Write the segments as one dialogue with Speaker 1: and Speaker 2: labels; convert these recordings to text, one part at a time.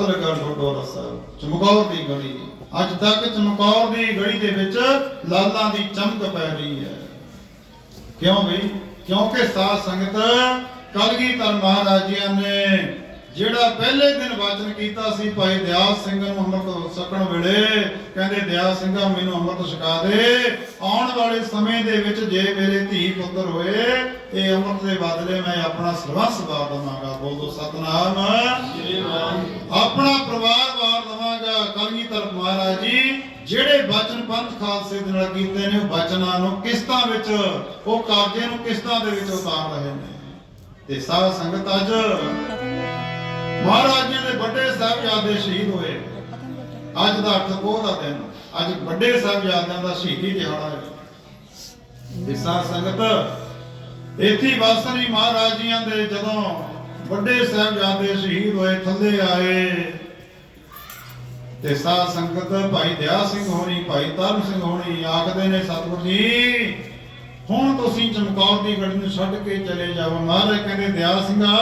Speaker 1: ਫਤਲਗੜ ਢੋਡੋ ਰਸਾ ਚਮਕੌਰ ਦੀ ਗਲੀ। ਅੱਜ ਤੱਕ ਚਮਕੌਰ ਦੀ ਗਲੀ ਦੇ ਵਿੱਚ ਲਾਲਾਂ ਦੀ ਚਮਕ ਪੈ ਰਹੀ ਹੈ। ਕਿਉਂ ਬਈ? ਕਿਉਂਕਿ ਸਾਧ ਸੰਗਤ ਕਲਗੀਧਰ ਮਹਾਰਾਜ ਜੀ ਨੇ ਜਿਹੜਾ ਪਹਿਲੇ ਦਿਨ ਵਾਚਨ ਕੀਤਾ ਸੀ, ਭਾਈ ਦਿਆਲ ਸਿੰਘ ਨੂੰ ਅੰਮ੍ਰਿਤ ਛਕਣ ਵੇਲੇ, ਕਹਿੰਦੇ, ਦਿਆਲ ਸਿੰਘਾ, ਮੈਨੂੰ ਅੰਮ੍ਰਿਤ ਛਕਾ ਦੇ। ਆਉਣ ਵਾਲੇ ਸਮੇਂ ਦੇ ਵਿੱਚ ਜੇ ਮੇਰੇ ਧੀ ਪੁੱਤਰ ਹੋਏ ਇਹ ਅੰਮ੍ਰਿਤ ਦੇ ਬਦਲੇ ਮੈਂ ਆਪਣਾ ਸਰਬੰਸ ਵਾਰ ਦਵਾਂਗਾ। ਬੋਲੋ ਸਤਨਾਮ। ਆਪਣਾ ਪਰਿਵਾਰ ਵਾਰ ਦਵਾਂਗਾ। ਕਲਗੀਧਰ ਮਹਾਰਾਜ ਜੀ, ਜਿਹੜੇ ਬਚਨ ਪੰਥ ਖਾਲਸੇ ਦੇ ਨਾਲ ਕੀਤੇ ਨੇ, ਉਹ ਬਚਨਾਂ ਨੂੰ ਕਿਸ਼ਤਾਂ ਵਿੱਚ, ਉਹ ਕਾਰਜੇ ਨੂੰ ਕਿਸ਼ਤਾਂ ਦੇ ਵਿੱਚ ਉਤਾਰ ਰਹੇ ਨੇ। ਤੇ ਸਾਧ ਸੰਗਤ ਅੱਜ ਮਹਾਰਾਜ ਜੀ ਦੇ ਵੱਡੇ ਸਾਹਿਬਜ਼ਾਦੇ ਸ਼ਹੀਦ ਹੋਏ। ਅੱਜ ਦਾ ਅਰਥ ਦਾ ਦਿਨ ਅੱਜ ਵੱਡੇ ਸਾਹਿਬਜ਼ਾਦਿਆਂ ਦਾ ਸ਼ਹੀਦੀ ਦਿਹਾੜਾ ਹੈ। ਤੇ ਸੰਗਤ, ਇੱਥੇ ਵਾਸਨੀ ਮਹਾਰਾਜ ਜੀਆਂ ਦੇ ਜਦੋਂ ਵੱਡੇ ਸਾਹਿਬਜ਼ਾਦੇ ਸ਼ਹੀਦ ਹੋਏ, ਥੱਲੇ ਆਏ। ਤੇ ਸਾਧ ਸੰਗਤ, ਭਾਈ ਦਿਆ ਸਿੰਘ ਹੋਣੀ, ਭਾਈ ਤਰਨ ਸਿੰਘ ਹੋਣੀ, ਆਖਦੇ ਨੇ, ਸਤਿਗੁਰ ਜੀ, ਹੁਣ ਤੁਸੀਂ ਚਮਕੌਰ ਦੀ ਗੜੀ ਨੂੰ ਛੱਡ ਕੇ ਚਲੇ ਜਾਓ। ਮਹਾਰਾਜ ਕਹਿੰਦੇ, ਦਿਆ ਸਿੰਘਾ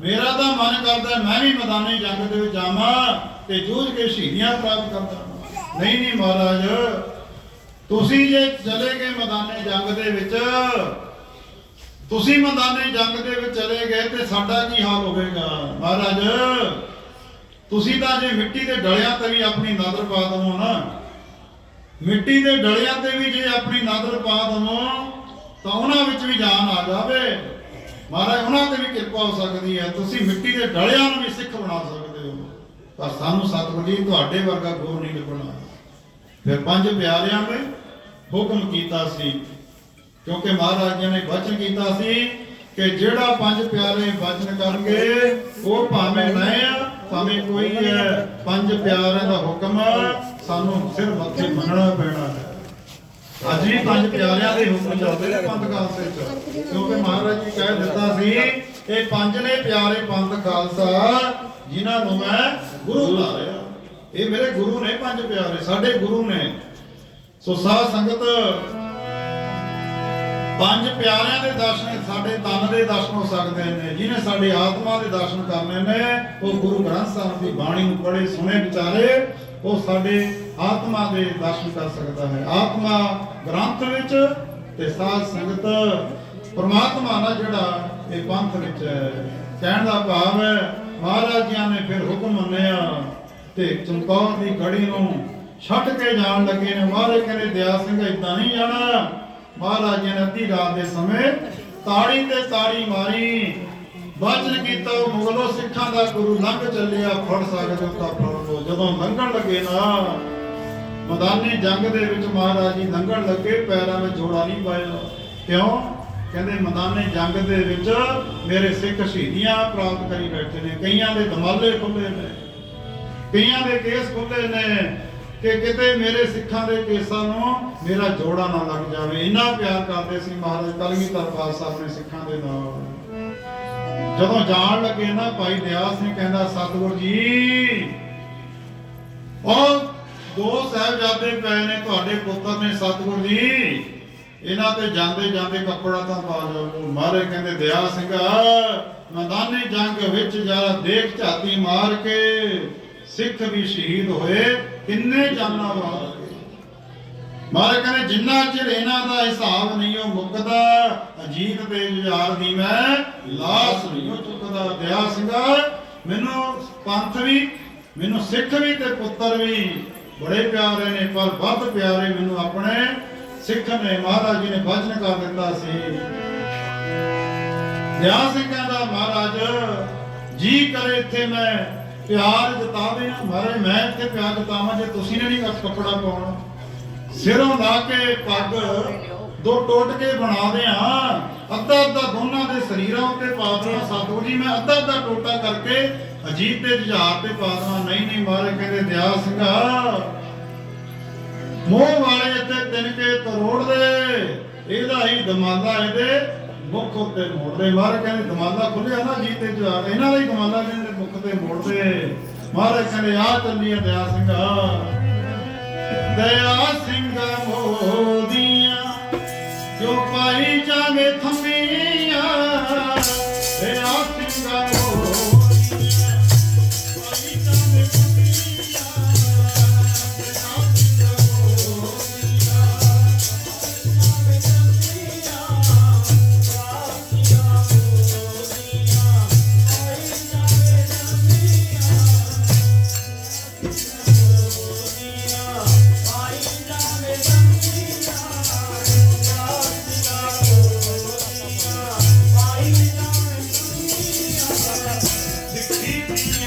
Speaker 1: ਮੇਰਾ ਤਾਂ ਮਨ ਕਰਦਾ ਮੈਂ ਵੀ ਮੈਦਾਨੀ ਜੰਗ ਦੇ ਵਿੱਚ ਜਾਵਾਂ ਤੇ ਜੂਝ ਕੇ ਸ਼ਹੀਦੀਆਂ ਪ੍ਰਾਪਤ ਕਰਦਾ ਨਹੀਂ ਨਹੀਂ ਮਹਾਰਾਜ, ਤੁਸੀਂ ਜੇ ਚਲੇ ਗਏ ਮੈਦਾਨੇ ਜੰਗ ਦੇ ਵਿੱਚ, ਤੁਸੀਂ ਮੈਦਾਨੇ ਜੰਗ ਦੇ ਵਿੱਚ ਚਲੇ ਗਏ ਤੇ ਸਾਡਾ ਕੀ ਹਾਲ ਹੋਵੇਗਾ? ਮਹਾਰਾਜ, ਤੁਸੀਂ ਤਾਂ ਜੇ ਮਿੱਟੀ ਦੇ ਡਲਿਆਂ ਤੇ ਵੀ ਆਪਣੀ ਨਜ਼ਰ ਪਾ ਦਵੋ ਨਾ, ਮਿੱਟੀ ਦੇ ਡਲਿਆਂ ਤੇ ਵੀ ਜੇ ਆਪਣੀ ਨਜ਼ਰ ਪਾ ਦਵੋ, ਤਾਂ ਉਹਨਾਂ ਵਿੱਚ ਵੀ ਜਾਨ ਆ ਜਾਵੇ। ਮਹਾਰਾਜ, ਉਹਨਾਂ ਤੇ ਵੀ ਕਿਰਪਾ ਹੋ ਸਕਦੀ ਹੈ। ਤੁਸੀਂ ਮਿੱਟੀ ਦੇ ਡਲਿਆਂ ਨੂੰ ਵੀ ਸਿੱਖ ਬਣਾ ਸਕਦੇ ਹੋ। ਪਰ ਸਾਨੂੰ ਸਤਿਗੁਰ ਜੀ ਤੁਹਾਡੇ ਵਰਗਾ ਗੁਰ ਨਹੀਂ ਲੱਭਣਾ। ਫਿਰ ਪੰਜ ਪਿਆਰਿਆਂ ਨੇ ਹੁਕਮ ਕੀਤਾ ਸੀ, ਕਿਉਂਕਿ ਮਹਾਰਾਜ ਜੀ ਨੇ ਵਚਨ ਕੀਤਾ ਸੀ ਕਿ ਜਿਹੜਾ ਪੰਜ ਪਿਆਰੇ ਵਚਨ ਕਰਨਗੇ, ਉਹ ਭਾਵੇਂ ਨਹੀਂ ਆ, ਭਾਵੇਂ ਕੋਈ ਹੈ। ਪੰਜ ਪਿਆਰਿਆਂ ਦਾ ਹੁਕਮ ਸਾਨੂੰ ਸਿਰ ਮੱਥੇ ਮੰਨਣਾ ਪੈਣਾ ਹੈ। ਅੱਜ ਵੀ ਪੰਜ ਪਿਆਰਿਆਂ ਦੇ ਹੁਕਮ ਚੱਲਦੇ ਨੇ ਪੰਥ ਖਾਲਸੇ ਚ ਕਿਉਂਕਿ ਮਹਾਰਾਜ ਜੀ ਕਹਿ ਦਿੱਤਾ ਸੀ ਇਹ ਪੰਜ ਨੇ ਪਿਆਰੇ ਪੰਥ ਖਾਲਸਾ, ਜਿਨ੍ਹਾਂ ਨੂੰ ਮੈਂ ਗੁਰੂ ਧਾਰਿਆ ਇਹ ਮੇਰੇ ਗੁਰੂ ਨੇ ਪੰਜ ਪਿਆਰੇ, ਸਾਡੇ ਗੁਰੂ ਨੇ। ਸੋ ਸਾਧ ਸੰਗਤ, ਪੰਜ ਪਿਆਰਿਆਂ ਦੇ ਦਰਸ਼ਨ ਸਾਡੇ ਤਨ ਦੇ ਦਰਸ਼ਨ ਹੋ ਸਕਦੇ ਨੇ, ਜਿਹਨੇ ਸਾਡੇ ਆਤਮਾ ਦੇ ਦਰਸ਼ਨ ਕਰਨੇ ਨੇ, ਉਹ ਗੁਰੂ ਗ੍ਰੰਥ ਸਾਹਿਬ ਦੀ ਬਾਣੀ ਨੂੰ ਪੜ੍ਹੇ, ਸੁਣੇ, ਵਿਚਾਰੇ। ਉਹ ਸਾਡੇ ਆਤਮਾ ਦੇ ਦਰਸ਼ਨ ਕਰ ਸਕਦਾ ਹੈ। ਆਤਮਾ ਗ੍ਰੰਥ ਵਿੱਚ ਤੇ ਸਾਧ ਸੰਗਤ ਪ੍ਰਮਾਤਮਾ ਨਾਲ ਜਿਹੜਾ ਇਹ ਪੰਥ ਵਿੱਚ ਕਹਿਣ ਦਾ ਭਾਵ ਹੈ ਮਹਾਰਾਜ ਜੀ ਨੇ ਫਿਰ ਹੁਕਮ ਮੰਨਿਆ ਤੇ ਚਮਕੌਰ ਦੀ ਗੜੀ ਨੂੰ ਛੱਡ ਕੇ ਜਾਣ ਲੱਗੇ ਨੇ। ਮਹਾਰਾਜ ਕਹਿੰਦੇ, ਦਿਆ ਸਿੰਘ ਇਦਾਂ ਨਹੀਂ ਜਾਣਾ। ਮਹਾਰਾਜ ਜੀ ਨੇ ਅੱਧੀ ਰਾਤ ਦੇ ਸਮੇਂ ਤਾੜੀ ਤੇ ਤਾੜੀ ਮਾਰੀ। ਵਚਨ ਕੀਤਾ ਮੁਗਲੋ ਸਿੱਖਾਂ ਦਾ ਗੁਰੂ ਲੰਘ ਚੱਲਿਆ, ਫੜ ਸਕਦੇ ਤਾਂ ਫੜ ਜਦੋਂ ਲੰਘਣ ਲੱਗੇ ਨਾ, ਮੈਦਾਨੀ ਜੰਗ ਦੇ ਵਿੱਚ ਮਹਾਰਾਜ ਜੀ ਲੰਘਣ ਲੱਗੇ, ਪੈਰਾਂ ਵਿੱਚ ਜੋੜਾ ਨਹੀਂ ਪਾਇਆ। ਕਿਉਂ? ਕਹਿੰਦੇ ਮੈਦਾਨੀ ਜੰਗ ਦੇ ਵਿੱਚ ਮੇਰੇ ਸਿੱਖ ਸ਼ਹੀਦੀਆਂ ਪ੍ਰਾਪਤ ਕਰੀ ਬੈਠੇ ਨੇ, ਕਈਆਂ ਦੇ ਦਮਾਲੇ ਖੁੱਲੇ ਨੇ, ਕਈਆਂ ਦੇ ਕੇਸ ਖੁੱਲੇ ਨੇ ਕਿ ਕਿਤੇ ਮੇਰੇ ਸਿੱਖਾਂ ਦੇ ਕੇਸਾਂ ਨੂੰ ਮੇਰਾ ਜੋੜਾ ਨਾ ਲੱਗ ਜਾਵੇ। ਇੰਨਾ ਪਿਆਰ ਕਰਦੇ ਸੀ ਮਹਾਰਾਜ ਕਲਗੀਧਰ ਪਾਤਸ਼ਾਹ ਆਪਣੇ ਸਿੱਖਾਂ ਦੇ ਨਾਲ। ਜਦੋਂ ਜਾਣ ਲੱਗੇ ਨਾ, ਭਾਈ ਦਿਆਲ ਸਿੰਘ ਕਹਿੰਦਾ, ਸਤਿਗੁਰ ਜੀ ਉਹ ਦੋ ਸਾਹਿਬਜ਼ਾਦੇ ਪਏ ਨੇ ਤੁਹਾਡੇ ਪੁੱਤਰ ਨੇ ਸਤਿਗੁਰ ਜੀ। ਇਹਨਾਂ ਤੇ ਜਾਂਦੇ ਜਾਂਦੇ ਕੱਪੜਾ ਤਾਂ ਪਾ ਜਾਓ ਮਾਰੇ ਕਹਿੰਦੇ, ਦਿਆ ਸਿੰਘਾ, ਮੈਦਾਨੀ ਜੰਗ ਵਿੱਚ ਜਰਾ ਦੇਖ ਝਾਤੀ ਮਾਰ ਕੇ ਸਿੱਖ ਵੀ ਸ਼ਹੀਦ ਹੋਏ। ਕਿੰਨੇ ਜਾਨਾਂ ਵਾਰ ਮਾਰੇ ਕਹਿੰਦੇ, ਜਿੰਨਾ ਚਿਰ ਇਹਨਾਂ ਦਾ ਹਿਸਾਬ ਨਹੀਂ ਉਹ ਮੁੱਕਦਾ, ਅਜੀਤ ਦੇ ਜੁਝਾਰ ਦੀ ਮੈਂ, ਲਾਸ ਨਹੀਂ ਉਹ ਚੁੱਕਦਾ। ਦਿਆ ਸਿੰਘਾ, ਮੈਨੂੰ ਪੰਥ ਵੀ ਮੈਨੂੰ ਸਿੱਖ ਵੀ ਤੇ ਪੁੱਤਰ ਵੀ ਬੜੇ ਪਿਆਰੇ ਨੇ, ਪਰ ਵੱਧ ਪਿਆਰੇ ਮੈਨੂੰ ਆਪਣੇ ਸਿੱਖ ਨੇ, ਮਹਾਰਾਜ ਜੀ ਨੇ ਵਚਨ ਕਰ ਦਿੱਤਾ ਸੀ। ਦਿਆ ਸਿੰਘ ਕਹਿੰਦਾ ਮਹਾਰਾਜ, ਜੀ ਕਰੇ ਇੱਥੇ ਮੈਂ ਪਿਆਰ ਜਤਾਵੇ ਮਹਾਰਾਜ ਮੈਂ ਇੱਥੇ ਪਿਆਰ ਜਤਾਵਾਂ, ਜੇ ਤੁਸੀਂ ਨੇ ਨਹੀਂ ਕੱਪ- ਕੱਪੜਾ ਪਾਉਣਾ। ਸਿਰੋਂ ਲਾ ਕੇ ਪੱਗ ਦੋ ਟੋਟ ਕੇ ਬਣਾ ਦਿਆਂ ਅੱਧਾ ਅੱਧਾ ਦੋਨਾਂ ਦੇ ਸਰੀਰਾਂ ਉੱਤੇ ਪਾ ਦੇਣਾ ਸਾਧੂ ਜੀ, ਮੈਂ ਅੱਧਾ ਅੱਧਾ ਟੋਟਾ ਕਰਕੇ ਅਜੀਤ ਤੇ ਜੁਝਾਰ ਤੇ ਪਾ ਨਹੀਂ ਨਹੀਂ, ਮਾਰੇ ਕਹਿੰਦੇ, ਦਿਆ ਸਿੰਘਾ। ਮੋਹ ਵਾਲੇ ਇੱਥੇ ਤਿੰਨ ਤਰੋੜ ਦੇ। ਇਹਦਾ ਹੀ ਦਮਾਲਾ ਇਹਦੇ ਮੁੱਖ ਉੱਤੇ ਮੋੜਦੇ ਮਾਰੇ ਕਹਿੰਦੇ, ਦਮਾਲਾ ਖੁੱਲਿਆ ਨਾ ਜੀ ਤੇ ਜੁਝਾਰ। ਇਹਨਾਂ ਦਾ ਹੀ ਦਮਾਲਾ ਕਹਿੰਦੇ, ਮੁੱਖ ਤੇ ਮੋੜਦੇ ਮਹਾਰਾਜ ਕਹਿੰਦੇ, ਆ ਚੱਲੀਏ ਦਿਆ ਸਿੰਘਾ। ਦਇਆ ਸਿੰਘ ਮੋਦੀਆਂ ਜੋ ਪਾਈ ਜਾਵੇ ਥੰਮੀਆਂ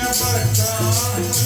Speaker 1: i'm outta
Speaker 2: Santa